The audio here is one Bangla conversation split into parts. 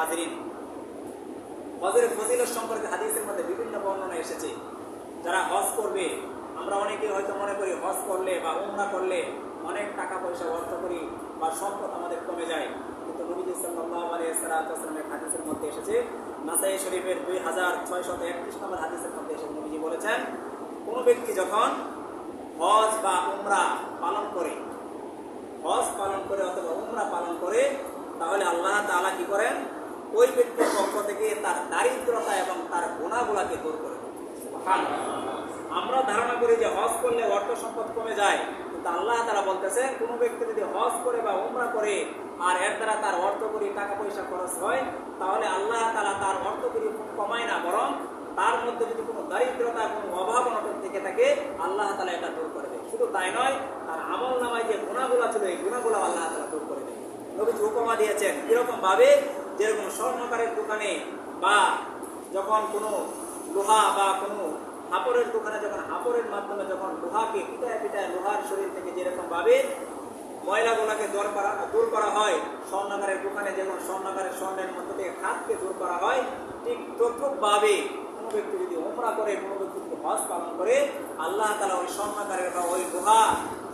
হাজিরিন। হজের ফজিলত সম্পর্কে হাদিসের মধ্যে বিভিন্ন বর্ণনা এসেছে। যারা হজ করবে, আমরা অনেকে হয়তো মনে করি হজ করলে বা উমরা করলে অনেক টাকা পয়সা অর্থ করি বা সম্পদ আমাদের কমে যায়। কিন্তু নবীজি আলাইহি হাদিসের মধ্যে এসেছে, নাসাই শরীফের দুই হাজার ছয়শত একত্রিশ নম্বর হাদিসের মধ্যে এসে নবীজি বলেছেন, কোনো ব্যক্তি যখন হজ বা উমরা পালন করে, হজ পালন করে অথবা উমরা পালন করে, তাহলে আল্লাহ তাআলা কি করেন? ওই ব্যক্তির পক্ষ থেকে তার দারিদ্রতা এবং তার গুণাগুলাকে দূর করে। আমরা ধারণা করি যে হজ করলে অর্থ সম্পদ কমে যায়, কিন্তু আল্লাহ তারা বলতেছে কোনো ব্যক্তি যদি হজ করে বা উমরা করে আর এর দ্বারা তার অর্থ করি টাকা পয়সা খরচ হয়, তাহলে আল্লাহ তারা তার অর্থ করি কমায় না, বরং তার মধ্যে যদি কোনো দারিদ্রতা, কোনো অভাব অনটন থেকে থাকে, আল্লাহ তালা এটা দূর করে দেয়। শুধু তাই নয়, তার আমল নামায় যে গুণাগুলা ছিল, এই গুণাগুলা আল্লাহ তালা দূর করে দেয়। নবীজি উপমা দিয়েছেন কীরকম ভাবে যেরকম স্বর্ণকারের দোকানে বা যখন কোনো লোহা বা কোনো হাপড়ের দোকানে যখন হাপড়ের মাধ্যমে যখন লোহাকে পিটায় পিটায় লোহার শরীর থেকে যেরকম ভাবে ময়লাগুলাকে দূর করা দূর করা হয়, স্বর্ণকারের দোকানে যেমন স্বর্ণকারের স্বর্ণের মধ্য থেকে খাতকে দূর করা হয়, ঠিক তদ্রুপভাবে কোনো ব্যক্তি যদি ওমরা করে, কোনো ব্যক্তি যদি হজ পালন করে, আল্লাহ তালা ওই স্বর্ণকারের বা ওই লোহা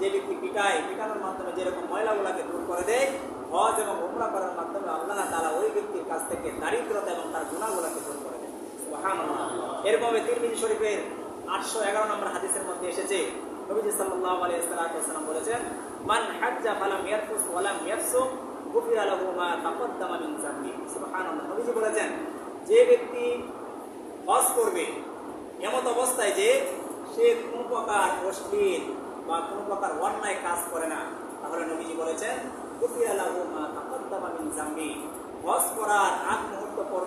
যে ব্যক্তি পিটায়, পিটানোর মাধ্যমে যেরকম ময়লাগুলাকে দূর করে দেয় হজ এবং ওমরা করার মাধ্যমে আল্লাহ তালা ওই ব্যক্তির কাছ থেকে দারিদ্রতা এবং তার গুণাগুলাকে দূর করে দেয় সুবহানাল্লাহ। এরকমভাবে তিরমিজি শরীফের আটশো এগারো নম্বর হাদিসের মধ্যে এসেছে। নবীজি সাল্লাল্লাহু আলাইহি সাল্লাম বলেছেন, মান হাজ্জা গুফিরা লাহু মা মিন নবীজি বলেছেন, যে ব্যক্তি হজ করবে অবস্থায় যে সে কোনো প্রকার অশ্লীল বা কোনো প্রকার অন্যায় কাজ করে না। তাহলে নবীজি বলেছেন, গুফিরা লাহু মা তাকদ্দামা মিন হজ করার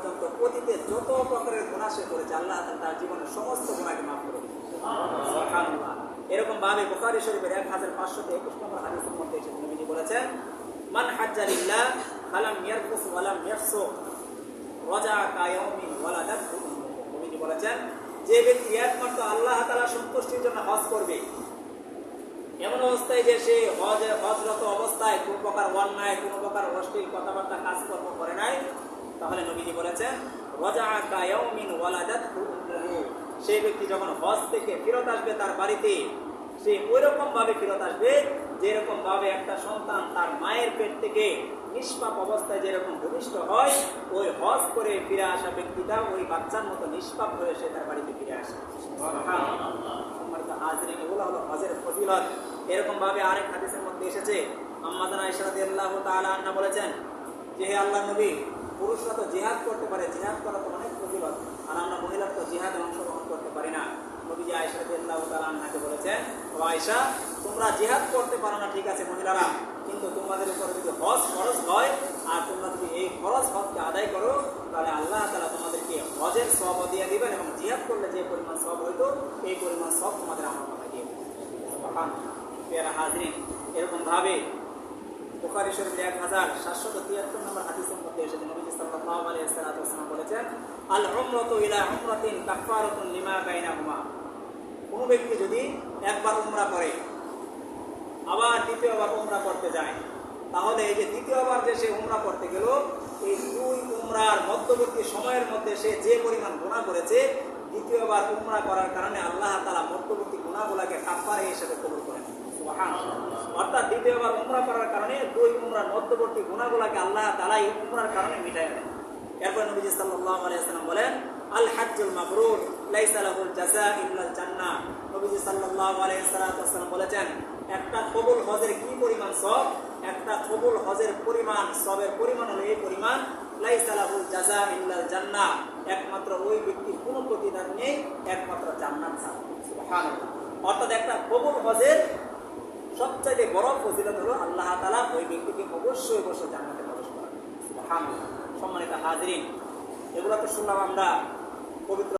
পর্যন্ত অতীতে যত প্রকারের গুণা সে করেছে আল্লাহ তার জীবনের সমস্ত গুণাকে মাফ করে এরকম ভাবে বুখারী শরীফের এক হাজার পাঁচশত একুশ নম্বর হাদিসের মধ্যে নবীজি বলেছেন, মান বলেছেন, যে ব্যক্তি একমাত্র আল্লাহ সন্তুষ্টির জন্য হজ করবে, এমন অবস্থায় যে সে হজ হজরত অবস্থায় কোন প্রকার অন্যায়, কোন প্রকার অশ্লীল কথাবার্তা, কাজকর্ম করে তাহলে নবীজি বলেছেন সেই ব্যক্তি যখন হজ থেকে ফেরত আসবে তার বাড়িতে, সে ওই রকম ভাবে ফেরত আসবে যেরকম ভাবে একটা সন্তান তার মায়ের পেট থেকে নিষ্পাপ অবস্থায় যেরকম ভূমিষ্ঠ হয়, ওই হজ করে ফিরে আসা ব্যক্তিটা ওই বাচ্চার মতো নিষ্পাপ হয়ে সে তার বাড়িতে ফিরে আসে। হাজরিন এগুলো বলেছেন যে আল্লাহ নবী পুরুষরা তো জিহাদ করতে পারে, জিহাদ করা তো অনেক ফজিলত আর আমরা মহিলার তো জিহাদে অংশগ্রহণ করতে পারি না। নবীজি আয়েশা রাদিয়াল্লাহু তাআলা আনহাকে বলেছেন, ও আয়েশা, তোমরা জিহাদ করতে পারো না, ঠিক আছে, মহিলারা, কিন্তু তোমাদের উপর যদি হজ খরচ হয়, আর তোমরা যদি এই খরচ হজকে আদায় করো, তাহলে আল্লাহ তাআলা তোমাদেরকে হজের সব দিয়ে দিবেন এবং জিহাদ করলে যে পরিমাণ সব হইতো, এই পরিমাণ সব তোমাদের আমার কথা দিয়ে দিবেন। হাজরিন এরকম ভাবে বুখারী শরীফের এক হাজার সাতশত তিয়াত্তর নম্বর হাদিসের মধ্যে এসেছে নবীজি সাল্লাল্লাহু আলাইহি ওয়াসাল্লাম বলেছেন আল উমরাতু ইলা উমরাতিন কাফারাতুন লিমা বাইনাহুমা ব্যক্তি যদি একবার উমরা করে, আবার দ্বিতীয়বার উমরা করতে যায়, তাহলে এই যে দ্বিতীয়বার যে সে উমরা করতে গেল, এই দুই উমরার মধ্যবর্তী সময়ের মধ্যে সে যে পরিমাণ গুণা করেছে, দ্বিতীয়বার উমরা করার কারণে আল্লাহ তালা মধ্যবর্তী গুণাগুলাকে কাফারে হিসেবে কবুল সুবহানাল্লাহ। অর্থাৎ দ্বিতীয়বার উমরা করার কারণে, দুই উমরার মধ্যবর্তী গুণাগুলাকে আল্লাহ তালা এই উমরার কারণে মিটাই দেন। এরপর নবীজি সাল্লাল্লাহু আলাইহি বলেন, আল হাজ্জুল মাবরুর একমাত্র ওই ব্যক্তির কোনো প্রতিদান নেই, একমাত্র জান্নাত অর্থাৎ একটা কবুল হজের সবচাইতে বড় ফজিলত হলো আল্লাহ তালা ওই ব্যক্তিকে অবশ্যই অবশ্যই জানাতে প্রবেশ করান। সম্মানিত হাজরিন, এগুলো তো শুনলাম আমরা পবিত্র